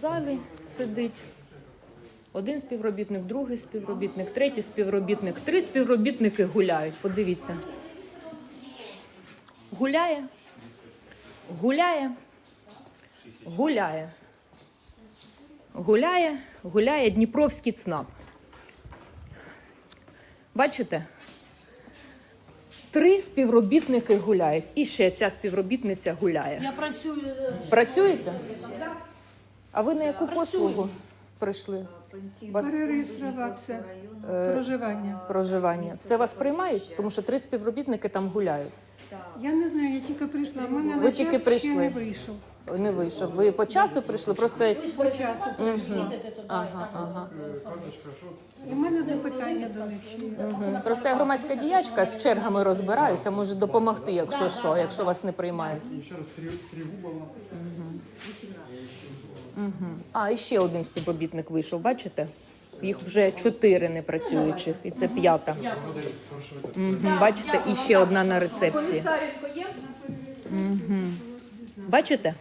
залі сидить. Один співробітник, другий співробітник, третій співробітник. Три співробітники гуляють. Подивіться. Гуляє, гуляє, гуляє. Гуляє, гуляє Дніпровський ЦНАП. Бачите? Три співробітники гуляють. І ще ця співробітниця гуляє. Я працюю е, Працюєте? А ви на яку послугу прийшли? Вас Перереєструватися е, проживання. проживання. Все вас приймають, тому що три співробітники там гуляють. Я не знаю, я тільки прийшла. У мене Ви на тільки час прийшли. ще не вийшов. Не вийшов. Ви по часу прийшли? Просто По часу. їдете туди. ага, ага. І в мене запитання до них. ще. Мгм. Просто я громадська діячка з чергами розбираюся, можу допомогти, якщо що, якщо вас не приймають. Еще раз три, три губа. Мгм. А, і ще один співробітник вийшов, бачите? Їх вже чотири непрацюючих, і це п'ята. Мгм. Бачите, і ще одна на рецепції. Комісаренко є? Мгм. Бачите?